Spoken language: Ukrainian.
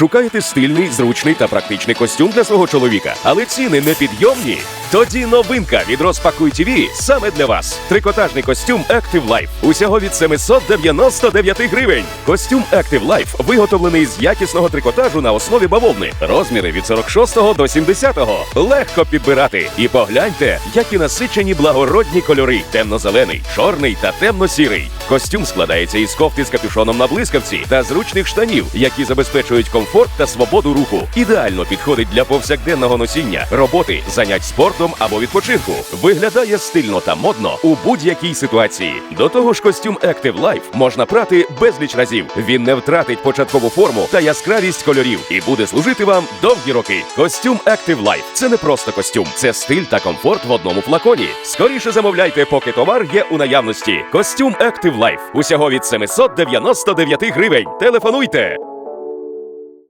Шукаєте стильний, зручний та практичний костюм для свого чоловіка, але ціни непідйомні? Тоді новинка від Розпакуй ТВ саме для вас. Трикотажний костюм Active Life. Усього від 799 гривень. Костюм Active Life виготовлений з якісного трикотажу на основі бавовни. Розміри від 46 до 70. Легко підбирати. І погляньте, які насичені благородні кольори: темно-зелений, чорний та темно-сірий. Костюм складається із кофти з капюшоном на блискавці та зручних штанів, які забезпечують комфорт та свободу руху. Ідеально підходить для повсякденного носіння, роботи, занять спортом або відпочинку. Виглядає стильно та модно у будь-якій ситуації. До того ж, костюм Active Life можна прати безліч разів. Він не втратить початкову форму та яскравість кольорів і буде служити вам довгі роки. Костюм Active Life – це не просто костюм, це стиль та комфорт в одному флаконі. Скоріше замовляйте, поки товар є у наявності. Костюм Active Life. Усього від 799 гривень. Телефонуйте.